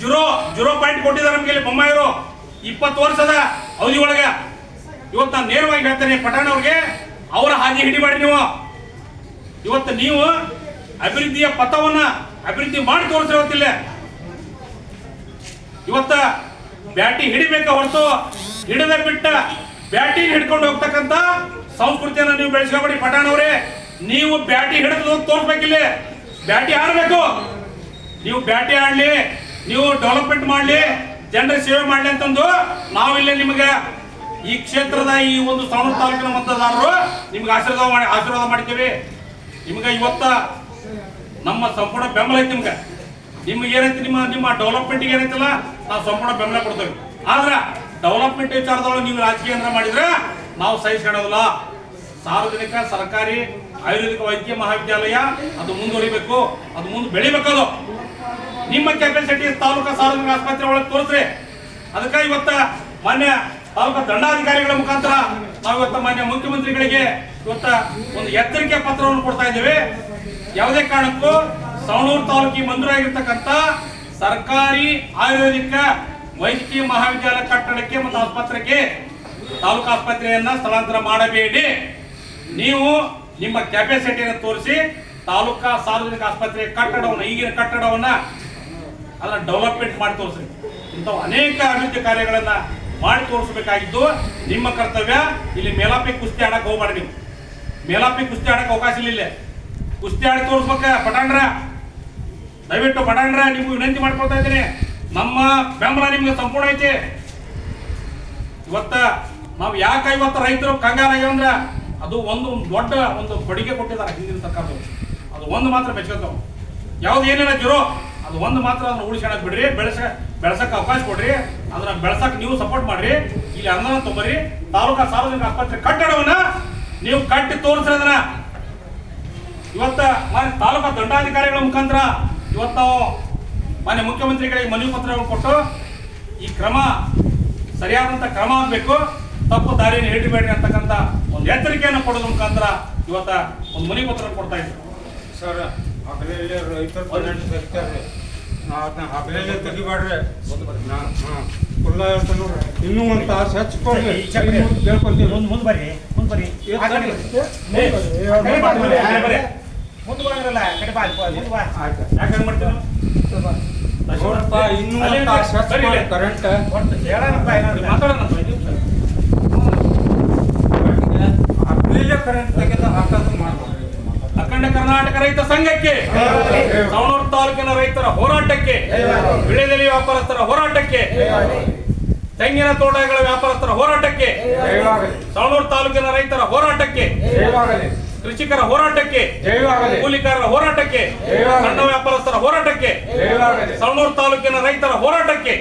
Zero zero point ಕೊಟ್ಟಿದ್ದಾರೆ ನಮಗೆ ಇಲ್ಲಿ ಬೊಮ್ಮಾಯಿರು. ಇಪ್ಪತ್ತು ವರ್ಷದ ಅವಧಿ ಒಳಗೆ ಇವತ್ತು ನಾನು ನೇರವಾಗಿ ಹೇಳ್ತೇನೆ ಪಟಾಣ ಅವ್ರಿಗೆ, ಅವರ ಹಾದಿ ಮಾಡಿ ನೀವು. ಇವತ್ತು ನೀವು ಅಭಿವೃದ್ಧಿಯ ಪಥವನ್ನ ಅಭಿವೃದ್ಧಿ ಮಾಡಿ ತೋರಿಸಿರೋತಿಲ್ಲ ಇವತ್ತ ಬ್ಯಾಟಿ ಹಿಡಿಬೇಕ ಹೊರತು ಹಿಡಿದ ಬಿಟ್ಟ ಬ್ಯಾಟಿ ಹಿಡ್ಕೊಂಡು ಹೋಗ್ತಕ್ಕಂತ ಸಂಸ್ಕೃತಿಯನ್ನ ನೀವು ಬೆಳೆಸ್ಕೊಬೇಡಿ ಪಠಾಣ ಅವರೇ. ನೀವು ಬ್ಯಾಟಿ ಹಿಡಿದು ತೋರಿಸ್ಬೇಕಿಲ್ಲ. ಬ್ಯಾಟಿ ಆಡ್ಬೇಕು ನೀವು ಬ್ಯಾಟಿ ಆಡ್ಲಿ ನೀವು ಡೆವಲಪ್ಮೆಂಟ್ ಮಾಡಲಿ ಜನರ ಸೇವೆ ಮಾಡಲಿ ಅಂತಂದು ನಾವಿಲ್ಲ ನಿಮಗೆ ಈ ಕ್ಷೇತ್ರದ ಈ ಒಂದು ಸವಣ ತಾಲೂಕಿನ ಮತದಾರರು ನಿಮ್ಗೆ ಆಶೀರ್ವಾದ ಮಾಡಿ, ಆಶೀರ್ವಾದ ಮಾಡ್ತೀವಿ. ನಿಮ್ಗೆ ಇವತ್ತ ನಮ್ಮ ಸಂಪೂರ್ಣ ಬೆಂಬಲ ಐತಿ ನಿಮ್ಗೆ. ನಿಮ್ಗೆ ಏನೈತಿ, ನಿಮ್ಮ ನಿಮ್ಮ ಡೆವಲಪ್ಮೆಂಟ್ಗೆ ಏನೈತಲ್ಲ, ನಾವು ಸಂಪೂರ್ಣ ಬೆಂಬಲ ಕೊಡ್ತೇವೆ. ಆದ್ರೆ ಡೆವಲಪ್ಮೆಂಟ್ ವಿಚಾರದೊಳಗೆ ನೀವು ರಾಜಕೀಯ ಏನಾರ ಮಾಡಿದ್ರೆ ನಾವು ಸಹಿಸ್ಕೊಳ್ಳೋದಿಲ್ಲ. ಸಾರ್ವಜನಿಕ, ಸರ್ಕಾರಿ, ಆಯುರ್ವೇದಿಕ ವೈದ್ಯ ಮಹಾವಿದ್ಯಾಲಯ, ಅದು ಮುಂದುವರಿಬೇಕು. ಅದು ಮುಂದೆ ಬೆಳಿಬೇಕದು. ನಿಮ್ಮ ಕೆಪಾಸಿಟಿ ತಾಲೂಕಾ ಸಾರ್ವಜನಿಕ ಆಸ್ಪತ್ರೆ ಒಳಗೆ ತೋರಿಸ್ರಿ. ಅದಕ್ಕೆ ಇವತ್ತ ಮಾನ್ಯ ತಾಲೂಕು ದಂಡಾಧಿಕಾರಿಗಳ ಮುಖಾಂತರ ನಾವು ಇವತ್ತ ಮಾನ್ಯ ಮುಖ್ಯಮಂತ್ರಿಗಳಿಗೆ ಇವತ್ತ ಒಂದು ಎಚ್ಚರಿಕೆ ಪತ್ರವನ್ನು ಕೊಡ್ತಾ ಇದ್ದೇವೆ. ಯಾವುದೇ ಕಾರಣಕ್ಕೂ ಸವಣೂರು ತಾಲೂಕಿ ಮಂಜೂರಾಗಿರ್ತಕ್ಕಂಥ ಸರ್ಕಾರಿ ಆಯುರ್ವೇದಿಕ ವೈದ್ಯಕೀಯ ಮಹಾವಿದ್ಯಾಲಯ ಕಟ್ಟಡಕ್ಕೆ ಮತ್ತು ಆಸ್ಪತ್ರೆಗೆ ತಾಲೂಕು ಆಸ್ಪತ್ರೆಯನ್ನ ಸ್ಥಳಾಂತರ ಮಾಡಬೇಡಿ. ನೀವು ನಿಮ್ಮ ಕೆಪಾಸಿಟಿಯನ್ನು ತೋರಿಸಿ ತಾಲೂಕಾ ಸಾರ್ವಜನಿಕ ಆಸ್ಪತ್ರೆ ಕಟ್ಟಡವನ್ನು, ಈಗಿನ ಕಟ್ಟಡವನ್ನ ಅದನ್ನ ಡೆವಲಪ್ಮೆಂಟ್ ಮಾಡಿ ತೋರಿಸ್ರಿ. ಇಂಥವು ಅನೇಕ ಅಭಿವೃದ್ಧಿ ಕಾರ್ಯಗಳನ್ನ ಮಾಡಿ ತೋರಿಸಬೇಕಾಗಿದ್ದು ನಿಮ್ಮ ಕರ್ತವ್ಯ, ಇಲ್ಲಿ ಮೇಲಾಪಿ ಕುಸ್ತಿ ಆಡಕ್ ಹೋಗ್ಬಾರ್ದು ನೀವು. ಮೇಲಾಪಿ ಕುಸ್ತಿ ಆಡಕ್ ಅವಕಾಶ ಇಲ್ಲ ಕುಸ್ತಿ ಆಡಿ ತೋರಿಸ್ಬೇಕ ಪಟಾಂಡ್ರ ದಯವಿಟ್ಟು ಪಟಾಣ್ರ ನಿಮ್ಗೆ ವಿನಂತಿ ಮಾಡ್ಕೊಳ್ತಾ ಇದ್ದೀನಿ. ನಮ್ಮ ಬೆಂಬಲ ನಿಮ್ಗೆ ಸಂಪೂರ್ಣ ಐತಿ. ಇವತ್ತ ನಾವು ಯಾಕೆ ಇವತ್ತು ರೈತರು ಕಂಗಾಲಾಗ್ಯಾವಂದ್ರ ಅದು ಒಂದು ದೊಡ್ಡ ಒಂದು ಕೊಡುಗೆ ಕೊಟ್ಟಿದ್ದಾರೆ ಹಿಂದಿನ ಸರ್ಕಾರದವರು. ಅದು ಒಂದು ಮಾತ್ರ ಬೆಚ್ಕೊತಾವ ಯಾವ್ದು ಏನಿಲ್ಲ, ಜೀರೋ. ಅದು ಒಂದು ಮಾತ್ರ ಅದನ್ನ ಉಳಿಸ್ಕೊಳಕ್ ಬಿಡ್ರಿ, ಬೆಳೆಸ, ಬೆಳೆಸಕ್ ಅವಕಾಶ ಕೊಡ್ರಿ, ಅದನ್ನ ಬೆಳೆಸಕ್ ನೀವು ಸಪೋರ್ಟ್ ಮಾಡ್ರಿ. ಇಲ್ಲಿ ಅನುದಾನ ತೊಂಬರಿ ತಾಲೂಕಾ ಸಾರ್ವಜನಿಕ ಆಸ್ಪತ್ರೆ ಕಟ್ಟಡವನ್ನ ನೀವು ಕಟ್ಟಿ ತೋರಿಸ್ರಿ ಇವತ್ತ ಮಾನ್ಯ ತಾಲೂಕಾ ದಂಡಾಧಿಕಾರಿಗಳ ಮುಖಾಂತರ ಇವತ್ತು ನಾವು ಮಾನ್ಯ ಮುಖ್ಯಮಂತ್ರಿಗಳಿಗೆ ಮನವಿ ಪತ್ರಗಳು ಕೊಟ್ಟು ಈ ಕ್ರಮ ಸರಿಯಾದಂತ ಕ್ರಮ ಆಗಬೇಕು. ತಪ್ಪು ದಾರಿಯನ್ನು ಹಿಡಿಬೇಡಿ ಅಂತಕ್ಕಂಥ ಒಂದು ಎಚ್ಚರಿಕೆಯನ್ನು ಕೊಡೋದ್ರ ಮುಖಾಂತರ ಇವತ್ತ ಒಂದು ಮನವಿ ಪತ್ರ ಕೊಡ್ತಾ ಇದ್ರು ಸರ್ ಹಗಲಲ್ಲಿ ರೈತರ ಪೇಮೆಂಟ್ ತೆಗಿತಾರೆ ನಾವು ಅದನ್ನ ಹಗಲಲ್ಲಿ ತೆಗಿಬಾರ್ರಿ ನಾ ಹಾಂ ಕುಲ್ಲ ಹೇಳ್ತಾನೆ ನೋಡ್ರಿ. ಇನ್ನೂ ಒಂದು ತಾಸು ಹಚ್ಕೊಡ್ರಿ ಕೇಳ್ಕೊಂತೀವಿ ಮುಂದ್ ಮುಂದ್ ಬರ್ರಿ ಮುಂದ್ ಬರ್ರಿ ಏ, ಆ ಕಡೆ ಸರಿ. ಏ, ಆ ಕಡೆ ಬಾ, ಮುಂದೆ. ಆ ಕಡೆ ಬರ್ರಿ. ಮುಂದ್ ಬರಂಗಿರಲ್ಲ, ಆ ಕಡೆ ಬಾ, ಮುಂದ್ ಬಾ. ಆಯ್ತು ಯಾಕೆ ಹಂಗ್ ಮಾಡ್ತೀರ ನೋಡಪ್ಪ ಇನ್ನೂ ಅಲ್ಲೇ ಒಂದು ತಾಸು ಬರ್ರಿ ಹಚ್ಕೊಡ್ರಿ ಇಲ್ಲಿ. ಕರೆಂಟ್ ಒಟ್ಟು ಹೇಳೋಣಪ್ಪ ಏನಾದ್ರು. ಮಾತಾಡೋಣ ಅಂತ ಐದು ನಿಮಿಷ. ಹಗಲಲ್ಲೇ ಕರೆಂಟ್ ತೆಗೆದು ಹಾಕೋದು ಮಾಡ್ಬೋದು ಅಖಂಡ ಕರ್ನಾಟಕ ರೈತ ಸಂಘಕ್ಕೆ ಸವಣೂರು ತಾಲೂಕಿನ ರೈತರ ಹೋರಾಟಕ್ಕೆ ವಿಳೆದೆಲೆ ವ್ಯಾಪಾರಸ್ಥರ ಹೋರಾಟಕ್ಕೆ, ತೆಂಗಿನ ತೋಟಗಳ ವ್ಯಾಪಾರಸ್ಥರ ಹೋರಾಟಕ್ಕೆ ಸವಣೂರು ತಾಲೂಕಿನ ರೈತರ ಹೋರಾಟಕ್ಕೆ, ಕೃಷಿಕರ ಹೋರಾಟಕ್ಕೆ, ಕೂಲಿಕಾರರ ಹೋರಾಟಕ್ಕೆ. ಸಣ್ಣ ವ್ಯಾಪಾರಸ್ಥರ ಹೋರಾಟಕ್ಕೆ ಸವಣೂರು ತಾಲೂಕಿನ ರೈತರ ಹೋರಾಟಕ್ಕೆ